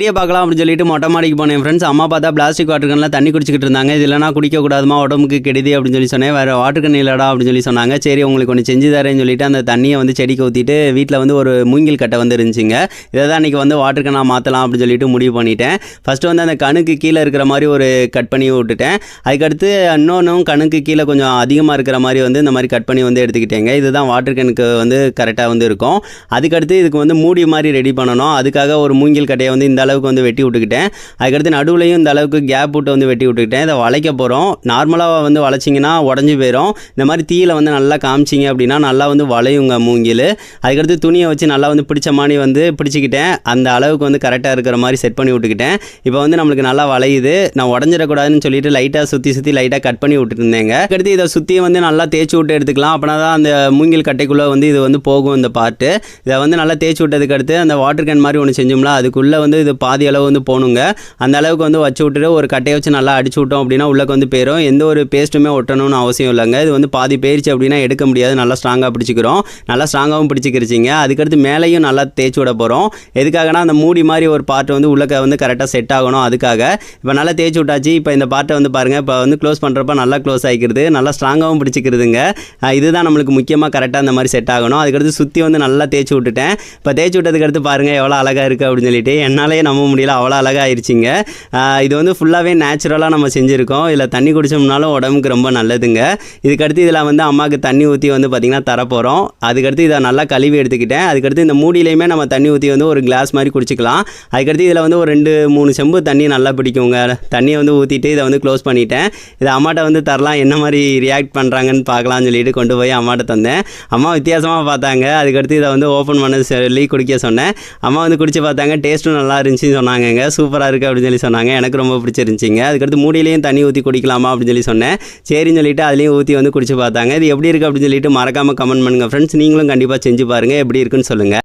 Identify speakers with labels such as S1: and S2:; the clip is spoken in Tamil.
S1: வீடியோ பார்க்கலாம் அப்படின்னு சொல்லிட்டு மொட்டை மாடிக்கு போனேன். ஃப்ரெண்ட்ஸ் அம்மா பார்த்தா பிளாஸ்டிக் வாட்டர் கண்ணில் தண்ணி குடிச்சிக்கிட்டு இருந்தாங்க. இது இல்லைனா குடிக்கக்கூடாதுமா உடம்புக்கு கெடுதி அப்படின்னு சொல்லி சொன்னேன். வேறு வாட்டர் கன் இல்லடா அப்படின்னு சொல்லி சொன்னாங்க. சரி உங்களுக்கு ஒன்று செஞ்சு தரேன்னு சொல்லிட்டு அந்த தண்ணியை வந்து செடிக்கு ஊற்றிட்டு வீட்டில் வந்து ஒரு மூங்கில் கட்டை வந்து இருந்துச்சுங்க இதை தான் இன்றைக்கி வந்து வாட்டர் கண்ணாக மாற்றலாம் அப்படின்னு சொல்லிட்டு முடிவு பண்ணிட்டேன். ஃபஸ்ட்டு வந்து அந்த கணுக்கு கீழே இருக்கிற மாதிரி ஒரு கட் பண்ணி விட்டுட்டேன். அதுக்கடுத்து இன்னொன்றும் கணுக்கு கீழே கொஞ்சம் அதிகமாக இருக்கிற மாதிரி வந்து இந்த மாதிரி கட் பண்ணி வந்து எடுத்துக்கிட்டேங்க. இதுதான் வாட்டர் கணுக்கு வந்து கரெக்டாக வந்து இருக்கும். அதுக்கடுத்து இதுக்கு வந்து மூடி மாதிரி ரெடி பண்ணணும். அதுக்காக ஒரு மூங்கில் கட்டையை வந்து இந்த அளவுக்கு வந்து வெட்டி விட்டுக்கிட்டேன். அதுக்கடுத்து நடுவுலையும் இந்த அளவுக்கு கேப் விட்டு வந்து வெட்டி விட்டுக்கிட்டேன். இதை வளைக்க போகிறோம் நார்மலாக வந்து வளைச்சிங்கன்னா உடஞ்சி போயிடும் இந்த மாதிரி தீயில வந்து நல்லா காமிச்சிங்க அப்படின்னா நல்லா வந்து வளையுங்க மூங்கில். அதுக்கடுத்து துணியை வச்சு நல்லா வந்து பிடிச்ச மாதிரி வந்து பிடிச்சிக்கிட்டேன். அந்த அளவுக்கு வந்து கரெக்டாக இருக்கிற மாதிரி செட் பண்ணி விட்டுக்கிட்டேன். இப்போ வந்து நம்மளுக்கு நல்லா வளையுது. நான் உடஞ்சிடக்கூடாதுன்னு சொல்லிட்டு லைட்டாக சுற்றி சுற்றி லைட்டாக கட் பண்ணி விட்டுட்டு இருந்தேங்க அடுத்து இதை சுற்றி வந்து நல்லா தேய்ச்சி விட்டு எடுத்துக்கலாம். அப்படின்னா தான் அந்த மூங்கில் கட்டைக்குள்ளே வந்து இது வந்து போகும் இந்த பார்ட்டு இதை வந்து நல்லா தேய்ச்சி விட்டதுக்கு அடுத்து அந்த வாட்டர் கேன் மாதிரி ஒன்று செஞ்சோம்ல அதுக்குள்ளே வந்து இது பாதி அளவு வந்து போகணுங்க அந்த அளவுக்கு வந்து வச்சு விட்டுட்டு ஒரு கட்டையை வச்சு நல்லா அடிச்சு விட்டோம் அப்படின்னா உள்ளக்கு வந்து போயிடும் எந்த ஒரு பேஸ்ட்டுமே ஒட்டணும்னு அவசியம் இல்லைங்க. இது வந்து பாதி பேரிச்சு அப்படின்னா எடுக்க முடியாது. நல்லா ஸ்ட்ராங்காக பிடிச்சிக்கிறோம். நல்லா ஸ்ட்ராங்காகவும் பிடிச்சிக்கிருச்சிங்க. அதுக்கடுத்து மேலேயும் நல்லா தேய்ச்சி விட போகிறோம் எதுக்காகனா அந்த மூடி மாதிரி ஒரு பார்ட் வந்து உள்ளக்க வந்து கரெக்டாக செட் ஆகணும் அதுக்காக. இப்போ நல்லா தேய்ச்சி விட்டாச்சு. இப்போ இந்த பார்ட்டை வந்து பாருங்கள் இப்போ வந்து க்ளோஸ் பண்ணுறப்ப நல்லா க்ளோஸ் ஆகிக்கிறது நல்லா ஸ்ட்ராங்காகவும் பிடிச்சிக்கிறதுங்க. இதுதான் நம்மளுக்கு முக்கியமாக கரெக்டாக அந்த மாதிரி செட் ஆகணும். அதுக்கடுத்து சுற்றி வந்து நல்லா தேய்ச்சி விட்டுட்டேன். இப்போ தேய்ச்சி விட்டதுக்கு அடுத்து பாருங்கள் எவ்வளோ அழகாக இருக்குது அப்படின்னு சொல்லிட்டு என்னாலே நம்ப முடியல. அவ்வளோ அழகாக ஆயிடுச்சிங்க இது வந்து ஃபுல்லாகவே நேச்சுரலாக நம்ம செஞ்சுருக்கோம். இதில் தண்ணி குடித்தோம்னாலும் உடம்புக்கு ரொம்ப நல்லதுங்க. இதுக்கடுத்து இதில் வந்து அம்மாவுக்கு தண்ணி ஊற்றி வந்து பார்த்திங்கன்னா தரப்போகிறோம் அதுக்கடுத்து இதை நல்லா கழுவி எடுத்துக்கிட்டேன். அதுக்கடுத்து இந்த மூடியிலையுமே நம்ம தண்ணி ஊற்றி வந்து ஒரு கிளாஸ் மாதிரி குடிச்சிக்கலாம். அதுக்கடுத்து இதில் வந்து ஒரு ரெண்டு மூணு செம்பு தண்ணி நல்லா பிடிக்குங்க. தண்ணியை வந்து ஊற்றிட்டு இதை வந்து க்ளோஸ் பண்ணிட்டேன். இதை அம்மாட்ட வந்து தரலாம். என்ன மாதிரி ரியாக்ட் பண்ணுறாங்கன்னு பார்க்கலாம்னு சொல்லிட்டு கொண்டு போய் அம்மாட்ட தந்தேன். அம்மா வித்தியாசமாக பார்த்தாங்க. அதுக்கடுத்து இதை வந்து ஓப்பன் பண்ண சொல்லி குடிக்க சொன்னேன். அம்மா வந்து குடிச்சு பார்த்தாங்க. டேஸ்ட்டும் நல்லா இருந்துச்சுன்னு சொன்னாங்கங்க. சூப்பராக இருக்குது அப்படின்னு சொல்லி சொன்னாங்க. எனக்கு ரொம்ப பிடிச்சிருந்துச்சிங்க. அதுக்கடுத்து மூடியிலையும் தண்ணி ஊற்றி குடிக்கலாமா அப்படின்னு சொல்லி சொன்னேன். சரின்னு சொல்லிட்டு அதுலேயும் ஊற்றி வந்து குடிச்சு பார்த்தாங்க. இது எப்படி இருக்குது அப்படின்னு சொல்லிட்டு மறக்காமல் கமெண்ட் பண்ணுங்கள் ஃப்ரெண்ட்ஸ் நீங்களும் கண்டிப்பாக செஞ்சு பாருங்கள் எப்படி இருக்குன்னு சொல்லுங்கள்